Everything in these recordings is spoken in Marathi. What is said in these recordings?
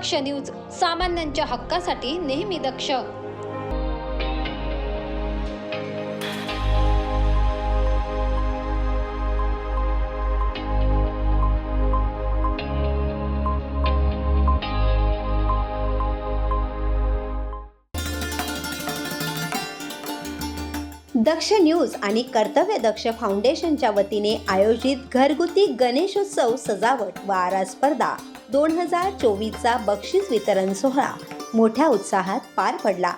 दक्ष न्यूज सामान्यांच्या हक्कासाठी नेहमी दक्ष. दक्ष न्यूज आणि कर्तव्य दक्ष फाउंडेशनच्या वतीने आयोजित घरगुती गणेशोत्सव सजावट व आरा स्पर्धा. दोन हजार चोवीसचा बक्षीस वितरण सोहळा मोठ्या उत्साहात पार पडला.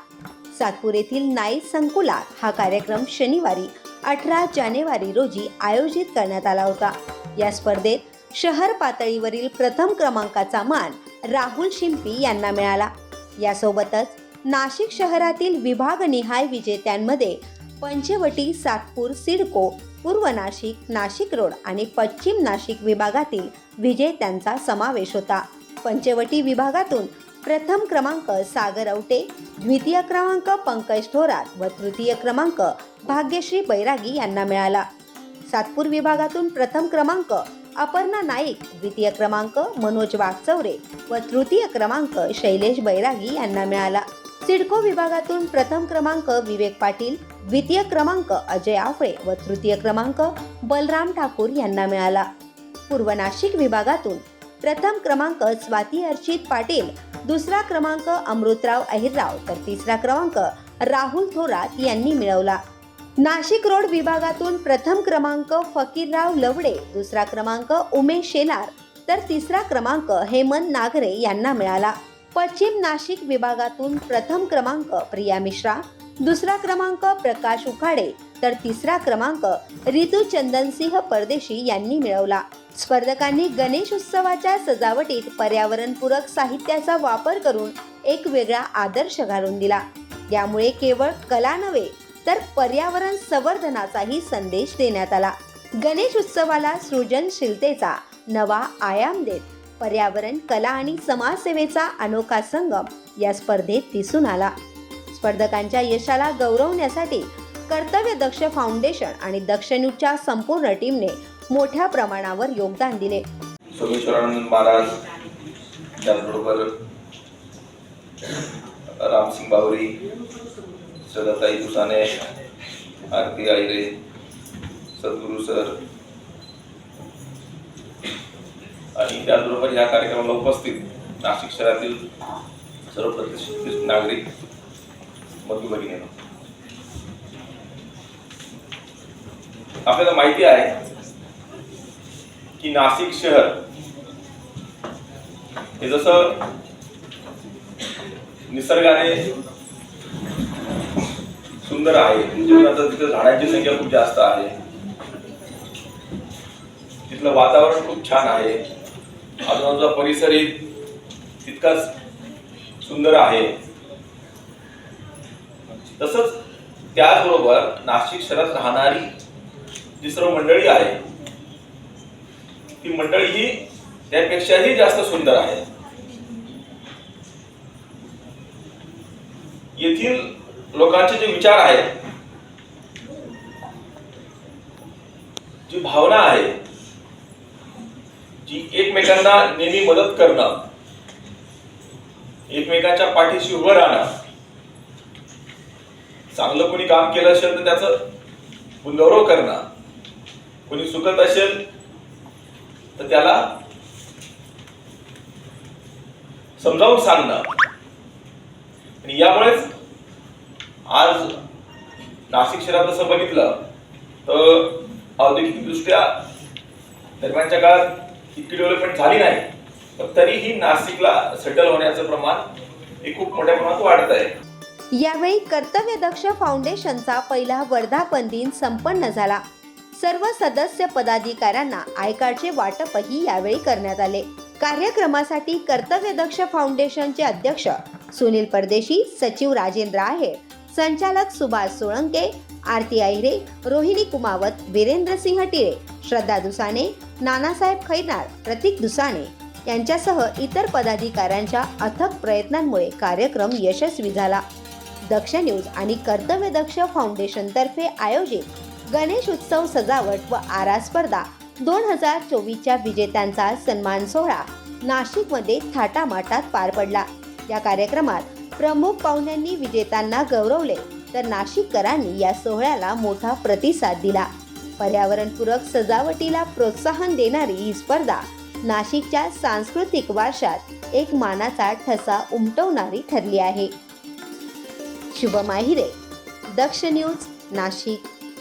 सातपूर येथील नाईट संकुलात हा कार्यक्रम शनिवारी अठरा जानेवारी रोजी आयोजित करण्यात आला होता. या स्पर्धेत शहर पातळीवरील प्रथम क्रमांकाचा मान राहुल शिंपी यांना मिळाला. यासोबतच नाशिक शहरातील विभागनिहाय विजेत्यांमध्ये पंचवटी सातपूर सिडको पूर्व नाशिक नाशिक रोड आणि पश्चिम नाशिक विभागातील विजेत्यांचा समावेश होता. पंचवटी विभागातून प्रथम क्रमांक सागर औटे द्वितीय क्रमांक पंकज थोरात व तृतीय क्रमांक भाग्यश्री बैरागी यांना मिळाला. सातपूर विभागातून प्रथम क्रमांक अपर्णा नाईक द्वितीय क्रमांक मनोज वागचौरे व तृतीय क्रमांक शैलेश बैरागी यांना मिळाला. सिडको विभागातून प्रथम क्रमांक विवेक पाटील द्वितीय क्रमांक अजय आफळे व तृतीय क्रमांक बलराम ठाकूर यांना मिळाला. पूर्व नाशिक विभागातून प्रथम क्रमांक स्वाती अर्चित पाटील दुसरा क्रमांक अमृतराव अहिरराव तर तिसरा क्रमांक राहुल थोरात यांनी मिळवला. नाशिक रोड विभागातून प्रथम क्रमांक फकीरराव लवडे दुसरा क्रमांक उमेश शेलार तर तिसरा क्रमांक हेमंत नागरे यांना मिळाला. पश्चिम नाशिक विभागातून प्रथम क्रमांक प्रिया मिश्रा दुसरा क्रमांक प्रकाश उखाडे तर तिसरा क्रमांक रितू चंदनसिंह परदेशी यांनी मिळवला. स्पर्धकांनी गणेश उत्सवाच्या सजावटीत पर्यावरणपूरक साहित्याचा वापर करून एक वेगळा आदर्श घालून दिला. यामुळे केवळ कला नव्हे तर पर्यावरण संवर्धनाचाही संदेश देण्यात आला. गणेश उत्सवाला सृजनशीलतेचा नवा आयाम देत पर्यावरण कला आणि समाजसेवेचा अनोखा संगम या स्पर्धेत दिसून आला. स्पर्धकांच्या यशाला गौरवण्यासाठी कर्तव्य दक्ष फाउंडेशन आणि दक्ष न्यूजच्या संपूर्ण टीमने मोठ्या प्रमाणावर योगदान दिले. सोमेश्वरानंद महाराज त्याचबरोबर रामसिंग बावरी सदाताई दुसाने आरती आयरे सद्गुरू सर आणि त्याचबरोबर या कार्यक्रमाला उपस्थित नाशिक शहरातील सर्व प्रतिष्ठित नागरिक बंधू भगिनी आपल्याला माहिती आहे की नाशिक शहर हे जसं निसर्गाने सुंदर आहे म्हणजे तिथे तिथं झाडांची संख्या खूप जास्त आहे. तिथलं वातावरण खूप छान आहे. आजूबाजूचा परिसरही तितकाच सुंदर आहे. तसंच त्याचबरोबर नाशिक शहरात राहणारी जी सर्व मंडळी आहे ती मंडळी ही त्यापेक्षाही जास्त सुंदर आहे. येथील लोकांचे जे विचार आहेत जी भावना आहे की एकमेकांना नेहमी मदत करणं एकमेकांच्या पाठीशी उभं राहणं. चांगलं कोणी काम केलं असेल तर त्याचं गौरव करणं. कोणी सुखत असेल तर त्याला समजावून सांगणं. आणि यामुळेच आज नाशिक शहरात जसं बघितलं तर औद्योगिकदृष्ट्या दरम्यानच्या काळात इतकी डेव्हलपमेंट झाली नाही. पण तरीही नाशिकला सेटल होण्याचं प्रमाण हे खूप मोठ्या प्रमाणात वाढत आहे. यावेळी कर्तव्य दक्ष फाउंडेशनचा पहिला वर्धापन दिन संपन्न झाला. सर्व सदस्य पदाधिकाऱ्यांना आय कार्डचे वाटपही यावेळी करण्यात आले. कार्यक्रमासाठी कर्तव्य दक्ष फाउंडेशनचे अध्यक्ष सुनील परदेशी सचिव राजेंद्र आहे संचालक सुभाष सोळंके आरती आहिरे रोहिणी कुमावत वीरेंद्र सिंह टिळे श्रद्धा दुसाने नानासाहेब खैनार प्रतीक दुसाने यांच्यासह इतर पदाधिकाऱ्यांच्या अथक प्रयत्नांमुळे कार्यक्रम यशस्वी झाला. दक्ष न्यूज आणि कर्तव्य दक्ष फाउंडेशनतर्फे आयोजित गणेश उत्सव सजावट व आरा स्पर्धा दोन हजार चोवीसच्या विजेत्यांचा सन्मान सोहळा नाशिकमध्ये थाटामाटात पार पडला. या कार्यक्रमात प्रमुख पाहुण्यांनी विजेत्यांना गौरवले तर नाशिककरांनी या सोहळ्याला मोठा प्रतिसाद दिला. पर्यावरणपूरक सजावटीला प्रोत्साहन देणारी ही स्पर्धा नाशिकच्या सांस्कृतिक वारशात एक मानाचा ठसा उमटवणारी ठरली आहे. शुभ माहिरे दक्ष न्यूज नाशिक.